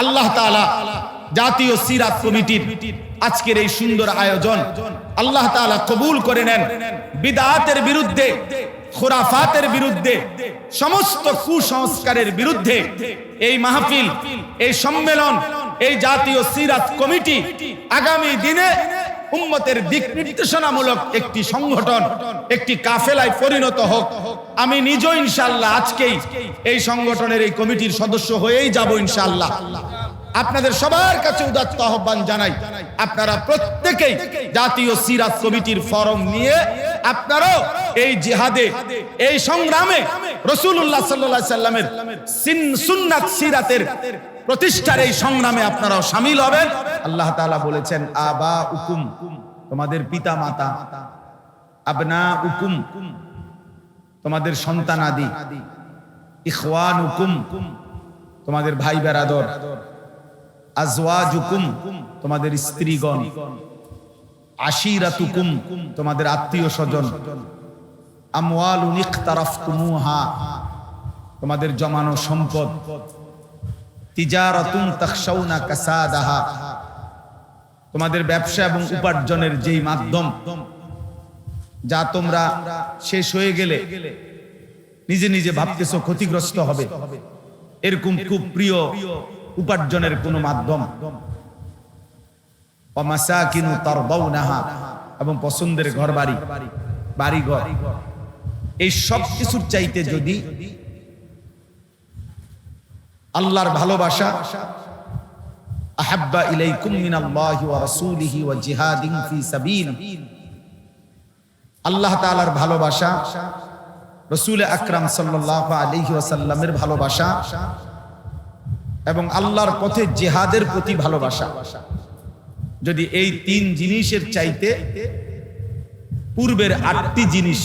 আল্লাহ তালা জাতীয় সিরাত কমিটির আজকের এই সুন্দর আয়োজন আল্লাহ তালা কবুল করে নেন। বিদাতের বিরুদ্ধে, খোরাফাতের বিরুদ্ধে, সমস্ত কুসংস্কারের বিরুদ্ধে এই মাহফিল, এই সম্মেলন, এই জাতীয় সিরাত কমিটি আগামী দিনে উম্মতের দিক নির্দেশনামূলক একটি সংগঠন, একটি কাফেলায় পরিণত হোক। আমি নিজেও ইনশাল্লাহ আজকেই এই সংগঠনের এই কমিটির সদস্য হয়েই যাব ইনশাল্লাহ আপনাদের সবার কাছে উদাত্ত আহ্বান জানাই। আপনারা প্রত্যেকেই জাতীয় সিরাত কমিটির ফরম নিয়ে আপনারাও এই জিহাদে, এই সংগ্রামে রসুল্লাহ সাল্লাহ সাল্লামের সুন্নাত সিরাতের প্রতিষ্ঠার এই সংগ্রামে আপনারাও সামিল হবেন। আল্লাহ তাআলা বলেছেন আবা উকুম তোমাদের পিতা মাতা আবনা উকুম তোমাদের সন্তান আদি ইখওয়ান উকুম তোমাদের ভাই বেরাদর আজওয়াজ উকুম তোমাদের স্ত্রীগণ। আশিরাতুকুম, তোমাদের আত্মীয় স্বজন আমওয়াল ইখতারাফতুমুহা, তোমাদের জমানো সম্পদ। তিজারাতুন তাখশাউনা কাসাদাহা, তোমাদের ব্যবসা এবং উপার্জনের যেই মাধ্যম, যা তোমরা শেষ হয়ে গেলে, নিজে নিজে ভাবতেছো ক্ষতিগ্রস্ত হবে। এরকম খুব প্রিয় উপার্জনের কোনো মাধ্যম। অমাসাকিনু তারদাউনাহা এবং পছন্দের ঘর বাড়ি বাড়ি ঘর এই সব কিছুর চাইতে যদি আল্লাহর ভালোবাসা, আহাব্বা ইলাইকুম মিনাল্লাহি ওয়া রাসূলিহি ওয়া জিহাদিন ফি সাবিল। আল্লাহ তাআলার ভালোবাসা, রসুল আকরাম সাল্লাল্লাহু আলাইহি ওয়াসাল্লামের ভালোবাসা এবং আল্লাহর পথে জেহাদের প্রতি ভালোবাসা। যদি এই তিন জিনিসের চাইতে পূর্বের আটটি জিনিস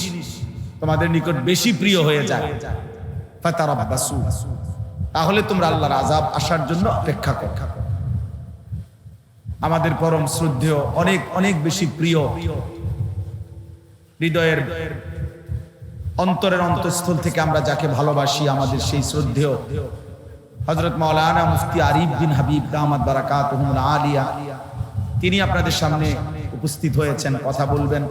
তোমাদের নিকট বেশি প্রিয় হয়ে যায় তাহলে তোমরা আল্লাহর আজাব আসার জন্য অপেক্ষা কর। আমাদের পরম শ্রদ্ধেয়, অনেক অনেক বেশি প্রিয়, হৃদয়ের অন্তরের অন্তঃস্থল থেকে আমরা যাকে ভালোবাসি, আমাদের সেই শ্রদ্ধেয় হজরত মাওলানা মুফতি আরিফ বিন হাবিব দামাদ বারাকাত আলিয়া, তিনি আপনাদের সামনে উপস্থিত হয়েছেন, কথা বলবেন।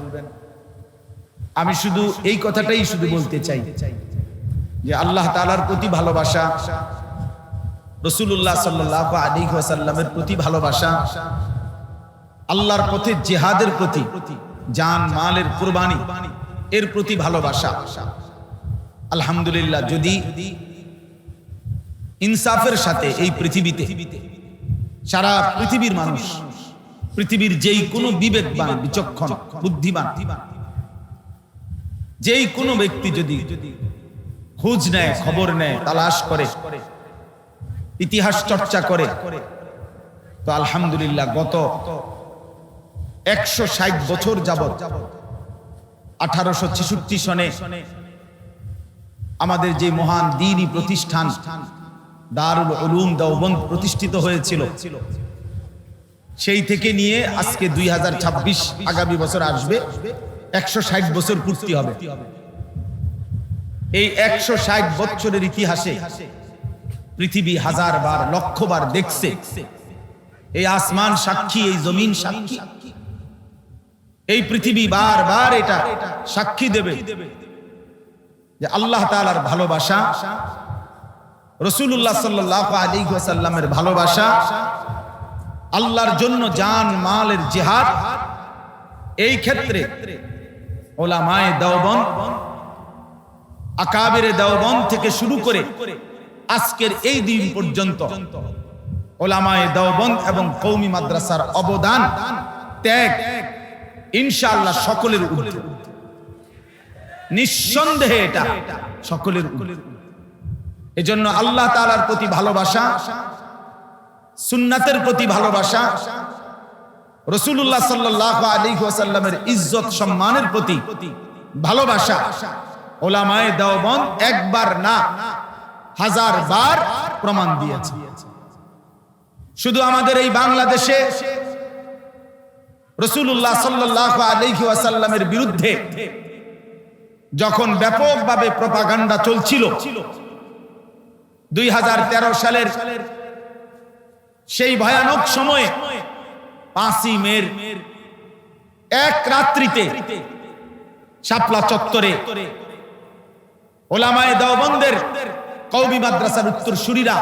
আমি শুধু এই কথাটাই শুধু বলতে চাই যে আল্লাহ তালার প্রতি ভালোবাসা রসুল্লাহ সাল্লাহ আলী ওয়াসাল্লামের প্রতি ভালোবাসা, আল্লাহর পথে জেহাদের প্রতি, জান, মালের কুরবানি, এর প্রতি ভালোবাসা। আলহামদুলিল্লাহ, যদি ইনসাফের সাথে এই পৃথিবীতে। সারা পৃথিবীর মানুষ, পৃথিবীর যেই কোনো বিবেকবান, বিচক্ষণ, বুদ্ধিমান, যেই কোনো ব্যক্তি যদি খোঁজ নেয়, খবর নেয়, তালাশ করে, ইতিহাস চর্চা করে, তো আলহামদুলিল্লাহ গত একশো ষাট বছর যাবৎ, আঠারোশো ছেষট্টি সনে আমাদের যে মহান দিনই প্রতিষ্ঠান দারুল উলুম দেওবন্দ প্রতিষ্ঠিত হয়েছিল। সেই থেকে নিয়ে আজকে দুই আগামী বছর আসবে। একশো ষাট বছর পূর্তি হবে। এই একশো ষাট বছরের ইতিহাসে পৃথিবী হাজার বার লক্ষ বার দেখছে। এই আসমান সাক্ষী, এই জমিন সাক্ষী। এই পৃথিবী বারবার এটা সাক্ষী দেবে যে আল্লাহ তালার ভালোবাসা রসুল্লাহ সাল্লাহ আলী সাল্লামের ভালোবাসা, আল্লাহর জন্য জান, মালের জেহাদ, এই ক্ষেত্রে ওলামায় দেওবন দেওবন থেকে শুরু করে আজকের এই দিন পর্যন্ত ওলামায় দেওবন এবং কৌমি মাদ্রাসার অবদান ত্যাগ ইনশাআল্লাহ সকলের ঊর্ধ্বে। নিঃসন্দেহে এটা সকলের এজন্য আল্লাহ তালার প্রতি ভালোবাসা, সুন্নাতের প্রতি ভালোবাসা রসুল্লাহ সাল্লাহ ইজ্জত সম্মানের প্রতি ভালোবাসা ওলামায় দেওবন একবার না, হাজার বার প্রমাণ দিয়েছে। শুধু আমাদের এই বাংলাদেশে রসুল্লাহ সাল্লাহ আলহি ওয়াসাল্লামের বিরুদ্ধে যখন ব্যাপকভাবে প্রপাগান্ডা চলছিল দুই সালের সেই ভয়ানক সময়ে পাঁচই মের এক রাত্রিতে শাপলা চত্বরে ওলামায়ে দেওবন্দের কৌমি মাদ্রাসার উত্তর সুরিরা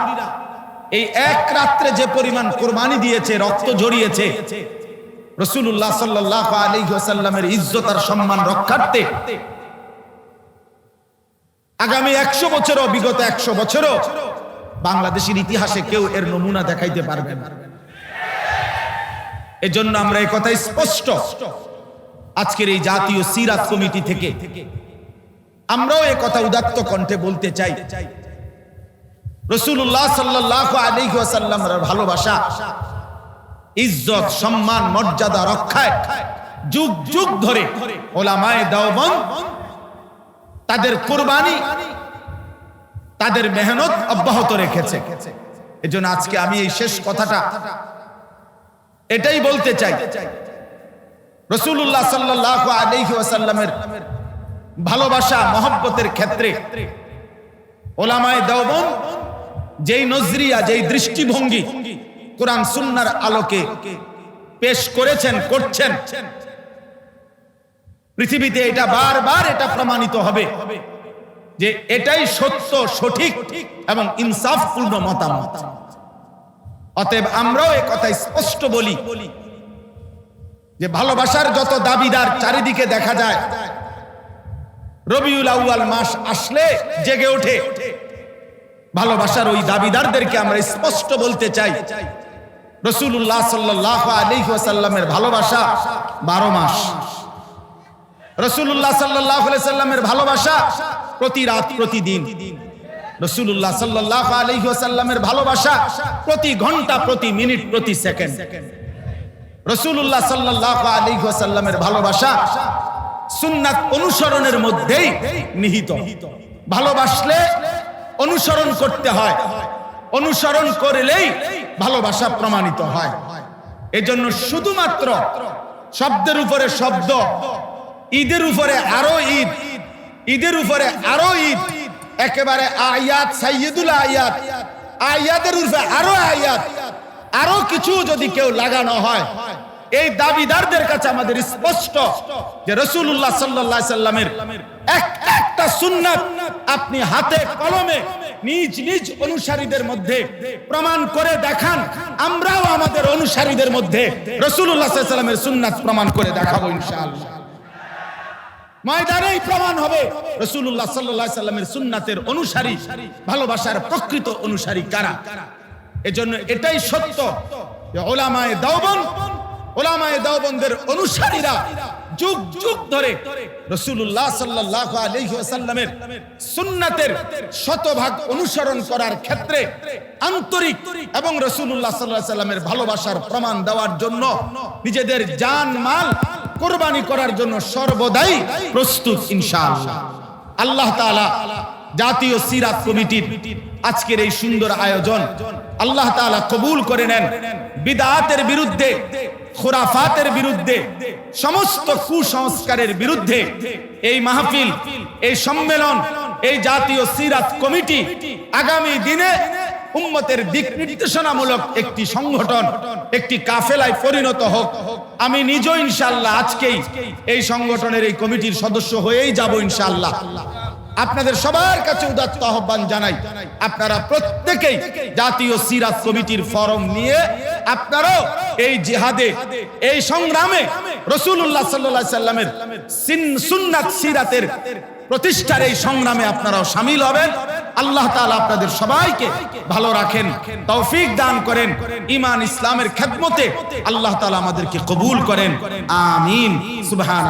এই এক রাত্রে যে পরিমাণ কোরবানি দিয়েছে, রক্ত ঝরিয়েছে রসুল্লাহ সাল্লাহ আলিহাসাল্লামের ইজ্জত আর সম্মান রক্ষার্থে আগামী একশো বছরও, বিগত একশো বছরও বাংলাদেশের ইতিহাসে কেউ এর নমুনা দেখাইতে পারবে না। এজন্য আমরা এই কথাই স্পষ্ট। আজকের এই জাতীয় সিরাত কমিটি থেকে আমরাও এ কথা উদাত্ত কণ্ঠে বলতে চাই। রসুল্লাহ সাল্লাহ আলিহাসাল্লামের ভালোবাসা, ইজ্জত, সম্মান, মর্যাদা রক্ষায় যুগ যুগ ধরে ওলামায় দাওবন তাদের কোরবানি, তাদের মেহনত অব্যাহত রেখেছে। এজন্য আজকে আমি এই শেষ কথাটা এটাই বলতে চাই। রসুল্লাহ সাল্লাহ আলহি ভালোবাসা, মহব্বতের ক্ষেত্রে ওলামায় দেওবন যেই নজরিয়া, যেই দৃষ্টিভঙ্গি কোরআন সুন্নার আলোকে পেশ করেছেন, করছেন পৃথিবীতে এটা বারবার এটা প্রমাণিত হবে যে এটাই সত্য, সঠিক এবং ইনসাফপূর্ণ মতামত। অতএব আমরাও এ কথা স্পষ্ট বলি যে ভালোবাসার যত দাবিদার চারিদিকে দেখা যায়, রবিউল আউয়াল মাস আসলে জেগে ওঠে। ভালোবাসার ওই দাবিদারদেরকে আমরা স্পষ্ট বলতে চাই। রসুল্লাহ সাল্লাহ আলিহাসাল্লামের ভালোবাসা বারো মাস। রসুল্লাহ সাল্লাহ সাল্লামের ভালোবাসা প্রতি রাত প্রতিদিন রসুল্লাহ সাল্লাহ আলিহাসাল্লামের ভালোবাসা প্রতি ঘণ্টা, প্রতি মিনিট, প্রতি সেকেন্ড। রসুল্লাহ সাল্লাহ আলিহাসাল্লামের ভালোবাসা সুন্নাত অনুসরণের মধ্যেই নিহিত। ভালোবাসলে অনুসরণ করতে হয়। অনুসরণ করলেই ভালোবাসা প্রমাণিত হয়। এজন্য শুধুমাত্র শব্দের উপরে শব্দ ঈদের উপরে আরও ঈদ। ঈদের উপরে আরও ঈদ। একেবারে আয়াত সাইয়দুল আয়াত। আয়াতের উপরে আরও আয়াত। আরও কিছু যদি কেউ লাগানো হয়। এই দাবিদারদের কাছে আমাদের স্পষ্ট যে রসুল্লাহ সাল্লাহ সাল্লামের একটা একটা সুন্নাত আপনি হাতে কলমে নিজ নিজ অনুসারীদের মধ্যে প্রমাণ করে দেখান। আমরাও আমাদের অনুসারীদের মধ্যে রসুল্লাহ সাল্লামের সুন্নাত প্রমাণ করে দেখাবো ইনশাআল্লাহ। ময়দানেই প্রমাণ হবে। রসুল্লাহ সাল্লাহ সাল্লামের সুন্নাতের অনুসারী, ভালোবাসার প্রকৃত অনুসারী কারা? এজন্য এটাই সত্য ওলামায় দাওবন ওলামায় দাওবন্দের অনুসারীরা যুগ যুগ ধরে রসুল্লাহ সাল্লাহ আলহিসাল্লামের সুন্নাতের শতভাগ অনুসরণ করার ক্ষেত্রে আন্তরিক এবং রসুল্লাহ সাল্লাহ সাল্লামের ভালোবাসার প্রমাণ দেওয়ার জন্য নিজেদের জান মাল কোরবানি করার জন্য সর্বদাই প্রস্তুত, ইনশাআল্লাহ। আল্লাহ তাআলা জাতীয় সিরাত কমিটির আজকের এই সুন্দর আয়োজন আল্লাহ তাআলা কবুল করে নেন। বিদাতের বিরুদ্ধে, খোরাফাতের বিরুদ্ধে, সমস্ত কুসংস্কারের বিরুদ্ধে এই মাহফিল, এই সম্মেলন, এই জাতীয় সিরাত কমিটি আগামী দিনে উম্মতের দিক নির্দেশনামূলক একটি সংগঠন, একটি কাফেলায় পরিণত হোক। আমি নিজেও ইনশাল্লাহ আজকেই এই সংগঠনের এই কমিটির সদস্য হয়েই যাব ইনশাল্লাহ আপনাদের সবার কাছে উদাত্ত আহ্বান জানাই, আপনারা প্রত্যেকেই জাতীয় সিরাত কমিটির ফরম নিয়ে আপনারাও এই জিহাদে, এই সংগ্রামে রসুল্লাহ সাল্লাহ সাল্লামের সুন্নাত সিরাতের প্রতিষ্ঠার এই সংগ্রামে আপনারাও সামিল হবেন। আল্লাহ তাআলা আপনাদের সবাইকে ভালো রাখেন, তৌফিক দান করেন। ইমান ইসলামের খেদমতে আল্লাহ তালা আমাদেরকে কবুল করেন। আমিন। সুবাহ